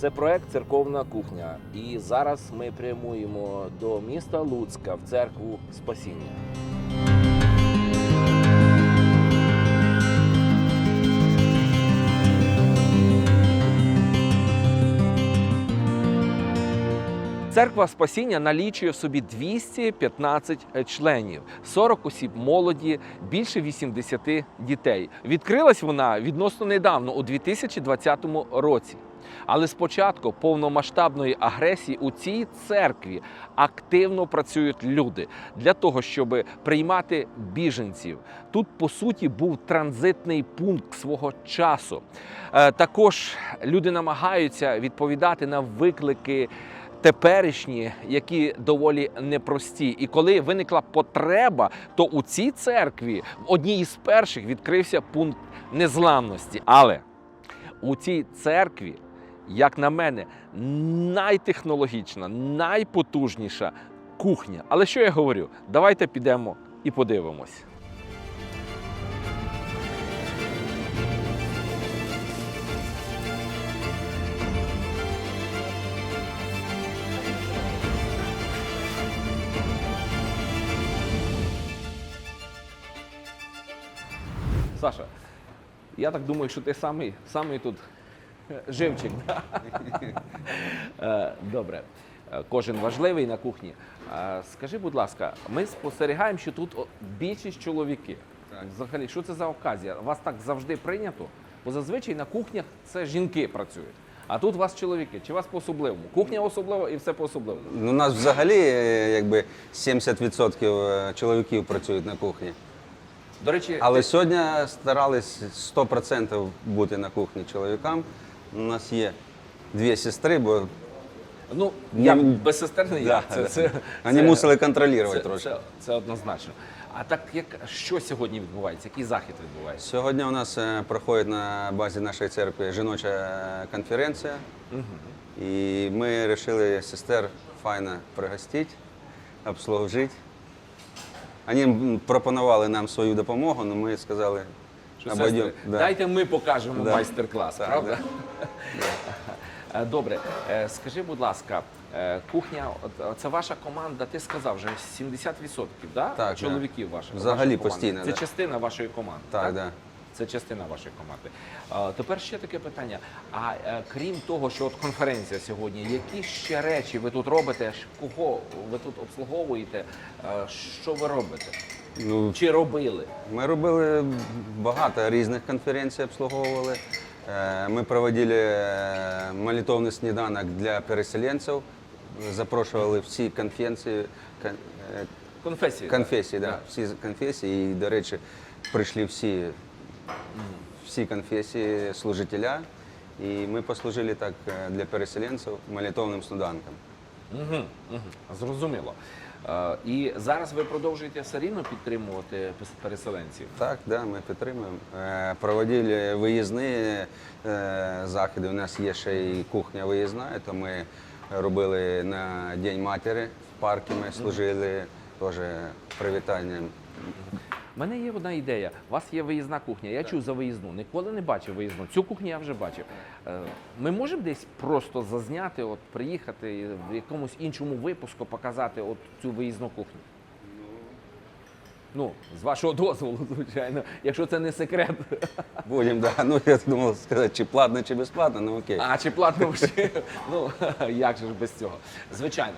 Це проект Церковна кухня. І зараз ми прямуємо до міста Луцька в церкву Спасіння. Церква Спасіння налічує в собі 215 членів, 40 осіб молоді, більше 80 дітей. Відкрилась вона відносно недавно, у 2020 році. Але з початку повномасштабної агресії у цій церкві активно працюють люди для того, щоб приймати біженців. Тут, по суті, був транзитний пункт свого часу. Е, Також люди намагаються відповідати на виклики теперішні, які доволі непрості. І коли виникла потреба, то у цій церкві в одній із перших відкрився пункт незламності. Але у цій церкві, як на мене, найтехнологічна, найпотужніша кухня. Але що я говорю? Давайте підемо і подивимось. Саша, я так думаю, що ти самий, самий тут е, живчик. Да? Е, Добре. Е, Кожен важливий на кухні. Скажи, будь ласка, ми спостерігаємо, що тут більшість чоловіки. Взагалі, що це за оказія? Вас так завжди прийнято? Бо зазвичай на кухнях це жінки працюють. А тут у вас чоловіки. Чи у вас по-особливому? Кухня особлива і все по-особливому. Ну, У нас взагалі якби 70% чоловіків працюють на кухні. До речі, Але ти- сьогодні старались 100% бути на кухні чоловікам. У нас є дві сестри, бо ну, я Ні, безсестерний, я. да, Це, да. це, вони це- мусили контролювати Це, трошки. це, це однозначно. А так як що сьогодні відбувається? Який захід відбувається? Сьогодні у нас е, проходить на базі нашої церкви жіноча конференція. І ми вирішили сестер файно пригостити, обслужити. Вони пропонували нам свою допомогу, але ми сказали, Що, сестри, Да. Дайте ми покажемо Да. майстер-клас, Так, правда? Да. Добре, Е, скажи, будь ласка, е, кухня, це ваша команда, ти сказав вже 70%, да? Так, чоловіків да. ваших. Взагалі ваша постійно, Це да. частина вашої команди. Так, Так, да. Це частина вашої команди. А, тепер ще таке питання. А е, крім того, що от конференція сьогодні, які ще речі ви тут робите? Кого ви тут обслуговуєте? Е, Що ви робите? Ну, Чи робили? Ми робили багато різних конференцій, обслуговували. Е, Ми проводили е, молитовний сніданок для переселенців, запрошували всі конференції, кон- е, Конфесії. конфесії, да, Да. всі конфесії. І, до речі, прийшли всі, всі конфесії служителя. І ми послужили так е, для переселенців молитовним сніданком. Угу, угу. Зрозуміло. Е, і зараз ви продовжуєте все рівно підтримувати переселенців. Так, да, ми підтримуємо. Е, Проводили виїзні е, заходи. У нас є ще і кухня виїзна, то ми робили на День матері в парку. Ми служили теж привітанням. У мене є одна ідея. У вас є виїзна кухня. Я чув за виїзну. Ніколи не бачив виїзну. Цю кухню я вже бачив. Е, Ми можемо десь просто зазняти, от приїхати в якомусь іншому випуску показати от цю виїзну кухню. Ну, з вашого дозволу, звичайно, якщо це не секрет. Будемо, да. Ну я думав сказати, чи платно, чи безплатно, ну окей. А чи платно вже? Ну як же ж без цього? Звичайно.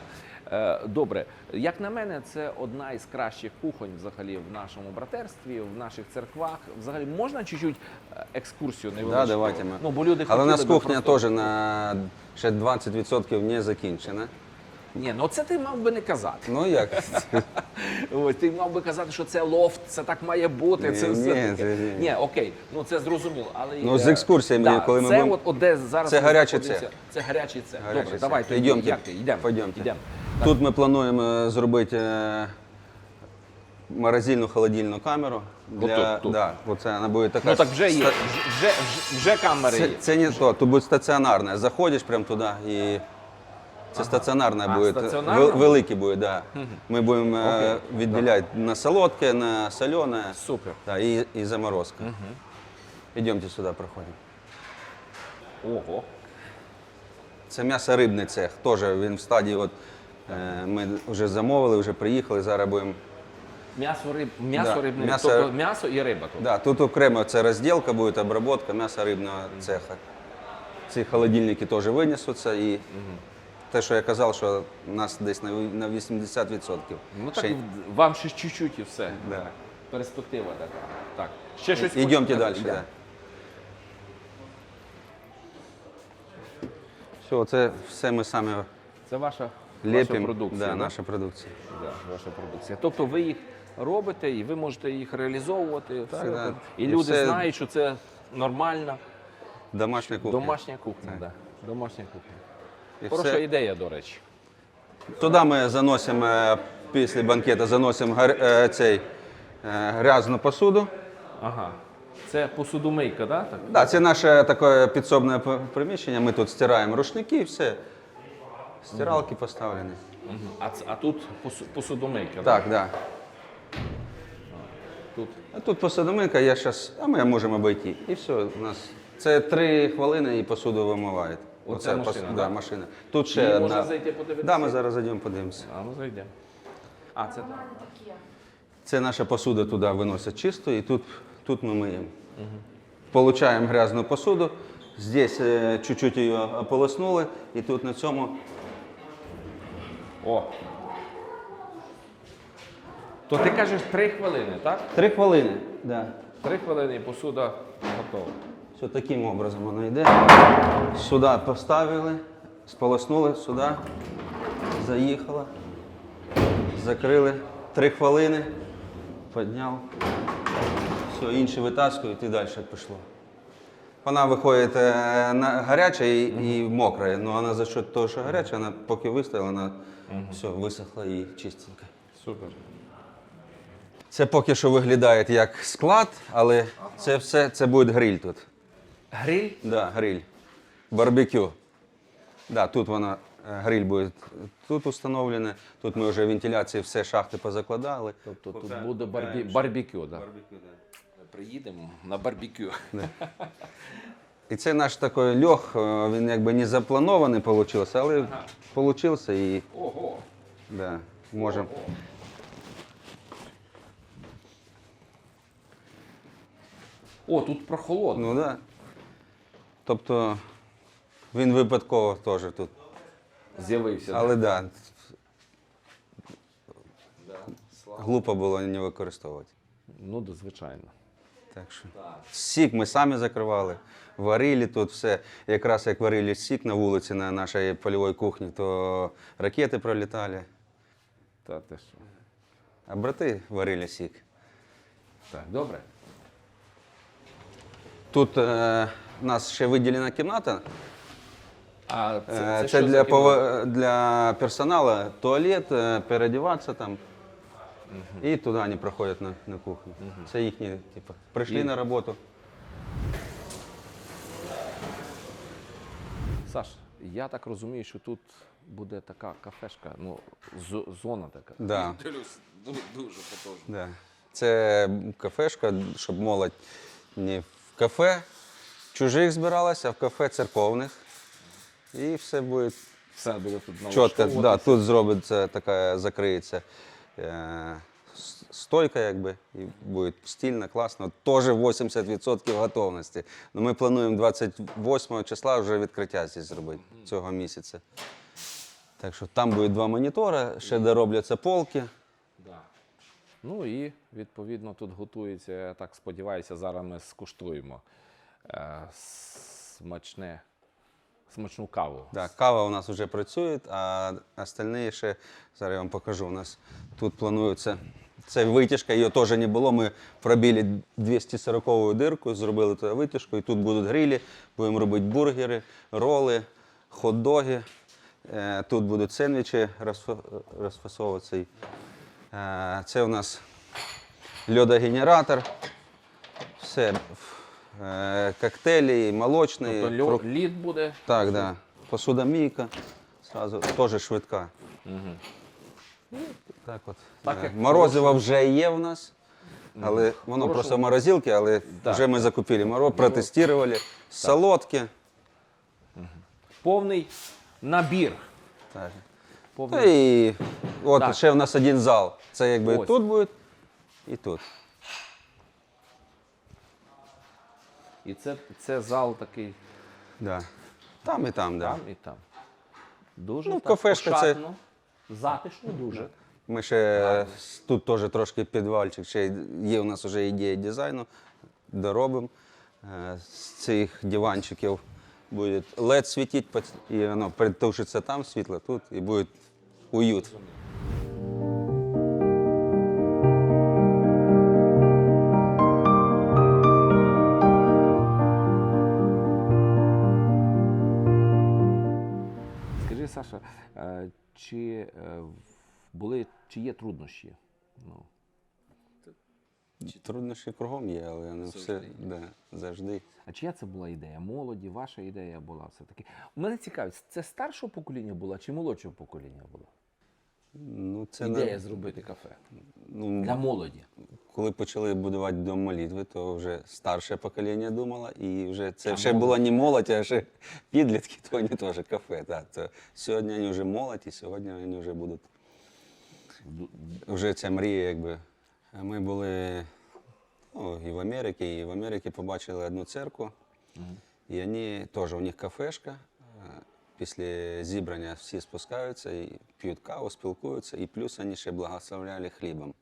Е, Добре, як на мене, це одна із кращих кухонь взагалі в нашому братерстві, в наших церквах. Взагалі можна чуть-чуть е, екскурсію невеличку? Да, давайте ми. Ну, бо люди Але у нас кухня просто- теж на ще 20% не закінчена. Ні, ну це ти мав би не казати. Ну як? Ось ти мав би казати, що це лофт, це так має бути. Ні, це ні, все таке. це ні. Ні, окей, ну це зрозуміло. Але Ну, з екскурсіями, да, коли ми це будемо- от, от де зараз Це гарячий цех. Це гарячий цех. Добре, цех. давай тоді. Йдемте. Йдемо. Тут ми плануємо зробити е, морозильну холодильну камеру. Для, Отут, тут. Да, оце вона буде така. Ну так вже є, ста- вже, вже, вже камери Це, є. це не то, тут буде стаціонарна. Заходиш прямо туди і. Це стаціонарна А, буде. стаціонарна? вел- Великий буде, да. Ми будемо е, відділяти на солодке, на солене. Супер. Да, і, і заморозка. Йдемте сюди, проходимо. Ого. Це м'ясорибний цех. Теж він в стадії. От, е, ми вже замовили, вже приїхали, зараз будемо. М'ясо риб, м'ясо Да, рибне, м'ясо- тобто м'ясо і риба. Тут. Да, тут окремо це розділка буде, обробка м'ясорибного цеха. Ці холодильники теж винесуться і те, що я казав, що у нас десь на 80%. Ну так Ще- вам ще чуть-чуть і все. Да. Перспектива така. Так. Ще щось. Йдемте далі. Йдемо. Да. Все, це все ми самі Це ваша, ваша ліпимо. продукція. Да, да? наша продукція. Да, ваша продукція. Тобто ви їх робите і ви можете їх реалізовувати. все, да. І І люди все- знають, що це нормальна Домашня кухня. домашня кухня. Да. Домашня кухня. І Хороша все. ідея, до речі. Туди ми заносимо е, після банкету заносимо гар- е, цей, е, грязну посуду. Ага. Це посудомийка, да? так? Да, це наше таке підсобне приміщення. Ми тут стираємо рушники і все. Стиралки поставлені. Мгм. А, ц- а тут посу- посудомийка. да? Так, да. Тут. А тут посудоминка, я зараз, а ми можемо обійти. І все, у нас це три хвилини і посуду вимивають. Оце машина, пос- да? да, машина. Тут ще одна. можна зайти подивитися? Да, ми зараз зайдемо, подивимося. А ну зайдемо. А, це Це наша посуда туди виносять чисто, і тут, тут ми миємо. Получаємо грязну посуду. Здесь е, чуть-чуть її ополоснули, і тут на цьому О. То ти кажеш три хвилини, так? три хвилини. Да. Три хвилини і посуда готова. Все таким образом воно йде. Сюди поставили, сполоснули, сюди, заїхала, закрили. Три хвилини, підняв. Все, інші витаскують і далі пішло. Вона виходить е, на гаряча і, і мокра, але вона за счет того, що гаряча, вона поки вистояла, вона все, висохла і чистенька. Супер. Це поки що виглядає як склад, але це все це буде гриль тут. Гриль? Да, гриль. Барбекю. Да, тут вона, е, гриль буде тут установлений. Тут ми вже вентиляції все шахти позакладали. Тобто тут буде барбі... барбекю, да? Приїдемо на барбекю. І це наш такий льох, е, він якби не запланований вийшов, але вийшов і Ого. да, можемо. О, тут прохолодно. Ну да. Тобто він випадково теж тут. З'явився. Але да, Да. Глупо було не використовувати. Ну, да, звичайно. Так що сік ми самі закривали, варили тут все. Якраз як варили сік на вулиці на нашій польовій кухні, то ракети пролітали, Та ти що? а брати варили сік. Так, добре. Тут е, у нас ще виділена кімната. А Е, це, Це, це, що за для, кімната? пова- для персоналу туалет, е, переодіватися там. І туди вони проходять на, на кухню. Це їхні, типу, прийшли І- на роботу. Саш, я так розумію, що тут буде така кафешка, ну, з- зона така. Да. Дивлюсь, дуже, дуже потужно. Да. Це кафешка, щоб молодь не в кафе чужих збиралася, а в кафе церковних. І все буде Все буде тут чітко. Да, тут зробиться така, закриється стойка, якби, і буде стильно, класно. Теж 80% готовності. Ну, ми плануємо 28 числа вже відкриття здесь зробити цього місяця. Так що там буде два монітори, ще доробляться полки. Да. Ну і відповідно тут готується, я так сподіваюся, зараз ми скуштуємо е, смачне, смачну каву. Да, кава у нас вже працює, а остальні ще зараз я вам покажу. У нас тут планується. Це витяжка, її теж не було. Ми пробили 240 дирку, зробили туди витяжку, і тут будуть грилі, будемо робити бургери, роли, хот-доги. Е, Тут будуть сендвічі розфасовуватися. Е, Це у нас льодогенератор. Все. Е, Коктейлі, молочний. Тобто льо- лід буде. так, да. Посудомійка. Сразу теж швидка. Так от. Так, Е, як Морозиво вже є в нас. Але воно Хорошого. просто в морозилці, але Так. вже ми закупили мороз, протестували. Солодкі. Повний набір. Так. Повний. І от Так. ще в нас один зал. Це якби Ось. тут буде і тут. І це, це зал такий Да. Там і там, да. там і там. Дуже Ну, так, кафешка це- затишно дуже. Ми ще тут теж трошки підвальчик. Ще є у нас вже ідея дизайну. Доробимо. Е, З цих диванчиків буде LED світити, і воно притушиться там світло, тут, і буде уют. Чи е, були, чи є труднощі? Ну, Труднощі кругом є, але не все да, завжди. а чия це була ідея? Молоді, ваша ідея була все-таки. Мене цікавить, це старшого покоління була чи молодшого покоління була? Ну, це не- Ідея зробити кафе ну, для молоді. Коли почали будувати дом молитви, то вже старше покоління думало, і вже це А ще молодь? була не молодь, а ще підлітки, то вони теж кафе. Так. То сьогодні вони вже молодь, і сьогодні вони вже будуть. Вже ця мрія, якби. Ми були ну, і в Америці, і в Америці побачили одну церкву, і вони теж у них кафешка. Е, Після зібрання всі спускаються і п'ють каву, спілкуються, і плюс вони ще благословляли хлібом.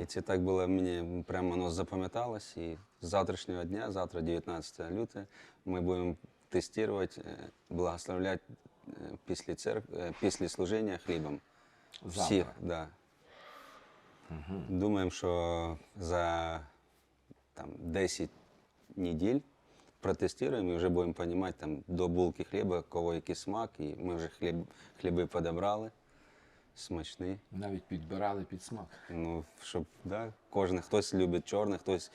І це так було мені прямо воно запам'яталось. І з завтрашнього дня, завтра 19 лютого, ми будемо тестувати, е, благословляти е, після церкви, після служіння хлібом. Завтра. Всіх, да. Думаємо, що за там, 10 неділь протестуємо і вже будемо розуміти там, до булки хліба, кого який смак, і ми вже хліб, хліби подобрали. Смачний. Навіть підбирали під смак. Ну, щоб да, кожен хтось любить чорний, хтось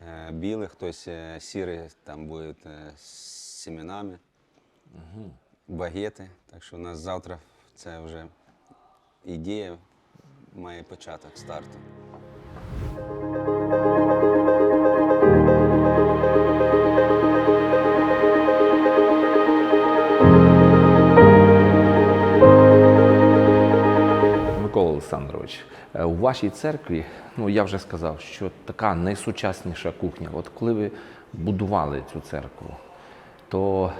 е, білий, хтось е, сірий, там буде е, з семенами, багети. Так що у нас завтра це вже ідея має початок старту. Олександрович, е, у вашій церкві, ну я вже сказав, що така найсучасніша кухня. От коли ви будували цю церкву, то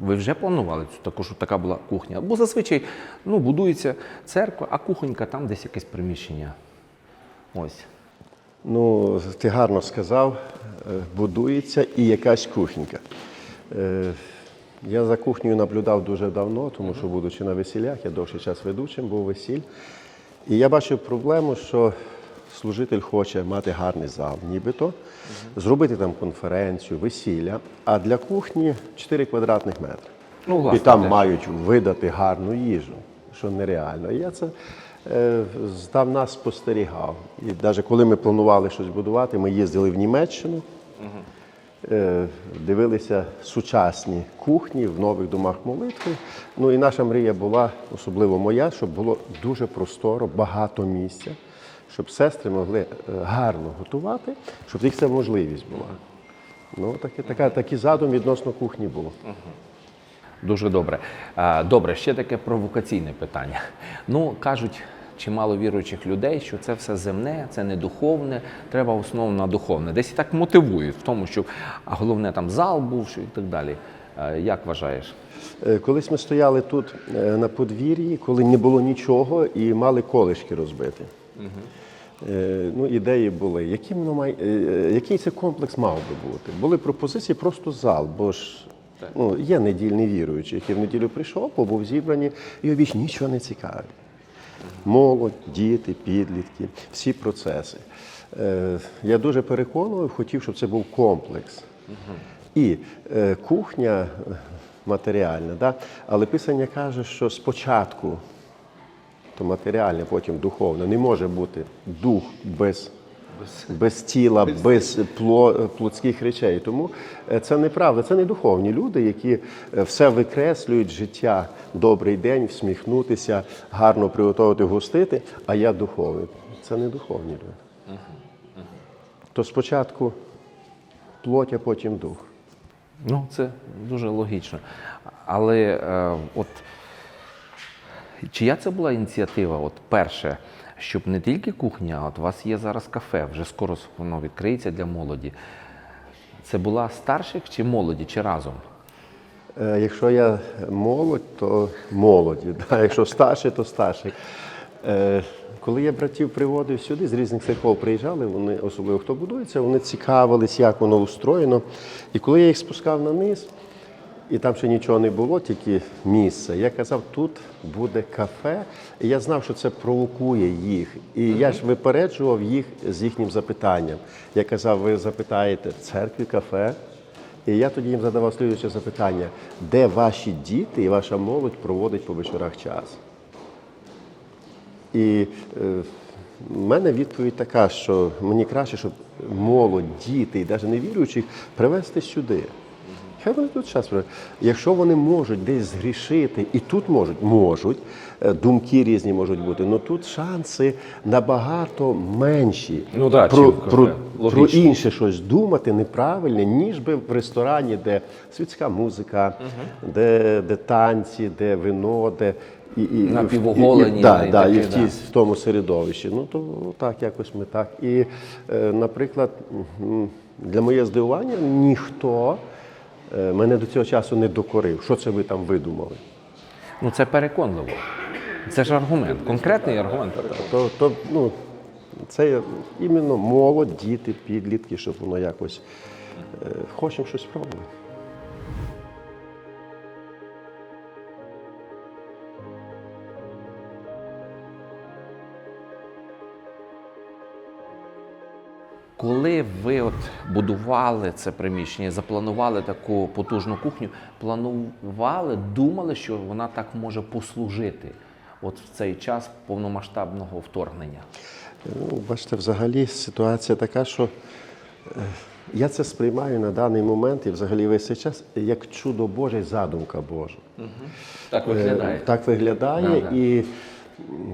ви вже планували цю таку, щоб така була кухня? Бо зазвичай ну, будується церква, а кухонька там десь якесь приміщення. Ось. Ну, ти гарно сказав, е, будується і якась кухонька. Я за кухнею наблюдав дуже давно, тому що, будучи на весіллях, я довший час ведучим був весіль. І я бачив проблему, що служитель хоче мати гарний зал, нібито, зробити там конференцію, весілля, а для кухні 4 квадратних метри. Ну, і там теж. мають видати гарну їжу, що нереально. І я це е, здавна спостерігав. І навіть коли ми планували щось будувати, ми їздили в Німеччину, дивилися сучасні кухні в нових домах молитви. Ну і наша мрія була, особливо моя, щоб було дуже просторо, багато місця, щоб сестри могли е, гарно готувати, щоб них ця можливість була. Ну, таке, така, такий задум відносно кухні було. Дуже добре. Добре, ще таке провокаційне питання. Ну, кажуть чимало віруючих людей, що це все земне, це не духовне, треба на духовне. Десь і так мотивують в тому, що а головне там зал був що і так далі. Як вважаєш? Е, Колись ми стояли тут е, на подвір'ї, коли не було нічого, і мали колишки розбити. Е, Ну, ідеї були, які воно має, е, е, який це комплекс мав би бути. Були пропозиції просто зал, бо ж ну, є недільні віруючі, які в неділю прийшов, побув зібрані, і обіч нічого не цікавить. Молодь, діти, підлітки, всі процеси. Е, Я дуже переконував, хотів, щоб це був комплекс. І е, кухня е, матеріальна, да? але Писання каже, що спочатку то матеріальне, потім духовне. Не може бути дух без, без тіла, без пло- плотських речей. Тому е, це неправда. Це не духовні люди, які е, все викреслюють життя, добрий день, всміхнутися, гарно приготувати, гостити, а я духовний. Це не духовні люди. То спочатку плоть, а потім дух. Ну, це дуже логічно. Але е, от чия це була ініціатива? От перше, щоб не тільки кухня, а от у вас є зараз кафе, вже скоро воно відкриється для молоді. Це була старших чи молоді, чи разом? Е, Якщо я молодь, то молоді. Да? Якщо старший, то старший. Е, Коли я братів приводив сюди, з різних церков приїжджали, вони, особливо хто будується, вони цікавились, як воно устроєно. І коли я їх спускав на низ, і там ще нічого не було, тільки місце. Я казав, тут буде кафе. І я знав, що це провокує їх. І я ж випереджував їх з їхнім запитанням. Я казав, ви запитаєте в церкві кафе. І я тоді їм задавав слідуюче запитання: де ваші діти і ваша молодь проводить по вечорах час? І е, в мене відповідь така, що мені краще, щоб молодь, діти і навіть невіруючих привезти сюди. Хай вони тут час. Якщо вони можуть десь згрішити, і тут можуть, можуть, е, думки різні можуть бути, але тут шанси набагато менші Ну да, про, про, про інше щось думати неправильне, ніж би в ресторані, де світська музика, де, де танці, де вино, де і, і, Напівоголені, і, да, і да, і в, ті, да. в тому середовищі. Ну то так, якось ми так. І, е, наприклад, для моє здивування ніхто мене до цього часу не докорив. Що це ви там видумали? Ну це переконливо. Це ж аргумент, конкретний аргумент. То, то ну, це іменно молодь, діти, підлітки, щоб воно якось е, хочемо щось спробувати. Коли ви от будували це приміщення, запланували таку потужну кухню, планували, думали, що вона так може послужити от в цей час повномасштабного вторгнення. Ну, бачите, взагалі ситуація така, що е, я це сприймаю на даний момент і взагалі весь цей час як чудо Боже задумка Божа. Так Е, Так виглядає. Да, да. І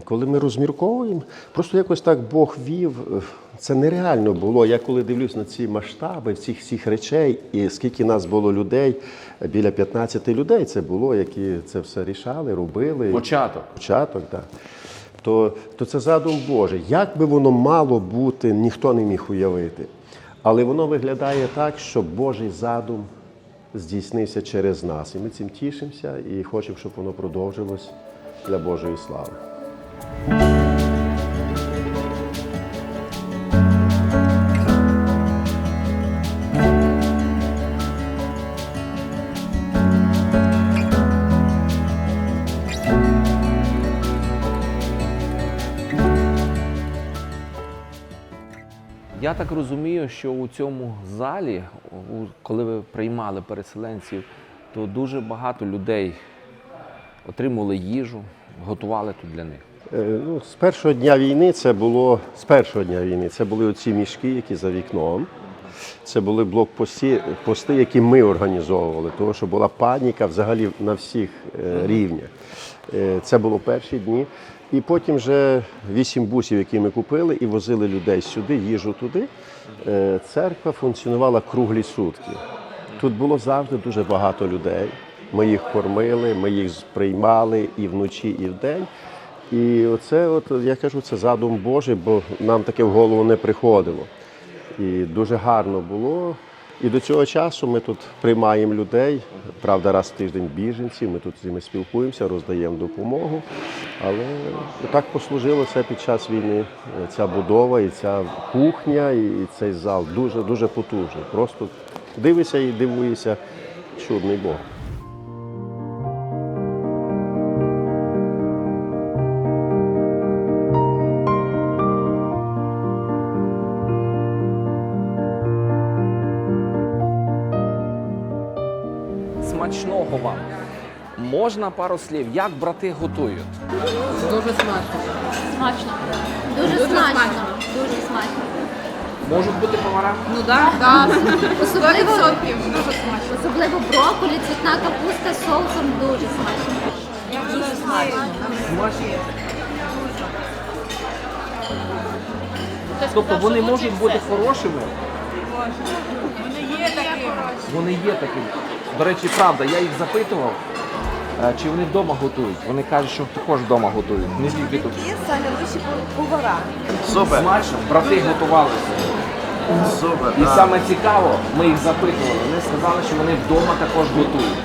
коли ми розмірковуємо, просто якось так Бог вів. Це нереально було. Я коли дивлюсь на ці масштаби всіх всіх речей, і скільки нас було людей, біля 15 людей це було, які це все рішали, робили. Початок. Початок, так. То, то це задум Божий. Як би воно мало бути, ніхто не міг уявити. Але воно виглядає так, що Божий задум здійснився через нас. І ми цим тішимося і хочемо, щоб воно продовжилось для Божої слави. Я так розумію, що у цьому залі, коли ви приймали переселенців, то дуже багато людей отримували їжу, готували тут для них. Е, Ну, з першого дня війни це було з першого дня війни. Це були оці мішки, які за вікном. Це були блокпости, пости, які ми організовували, тому що була паніка взагалі на всіх е, рівнях. Е, Це було перші дні. І потім вже вісім бусів, які ми купили, і возили людей сюди, їжу туди. Е, Церква функціонувала круглі сутки. Тут було завжди дуже багато людей. Ми їх кормили, ми їх приймали і вночі, і вдень. І оце, от я кажу, це задум Божий, бо нам таке в голову не приходило. І дуже гарно було. І до цього часу ми тут приймаємо людей. Правда, раз в тиждень біженці, Ми тут з ними спілкуємося, роздаємо допомогу. Але так послужило це під час війни. Ця будова, і ця кухня, і цей зал дуже дуже потужний. Просто дивишся і дивуєшся, чудний Бог. Можна пару слів, як брати готують? Дуже смачно. Смачно. Дуже, Дуже смачно. смачно. Дуже смачно. Можуть бути повара? Ну так, так. Особливо, 100% дуже смачно. особливо брокколі, цвітна капуста з соусом дуже смачно. Дуже смачно. Тобто вони можуть бути хорошими. Вони є такі. Вони є такі. До речі, правда, я їх запитував. Чи вони вдома готують? Вони кажуть, що також вдома готують. Не тільки тут. Які самі лучші повара? Супер. Смачно, брати готувалися. Супер. І саме цікаво, ми їх запитували. Вони сказали, що вони вдома також готують.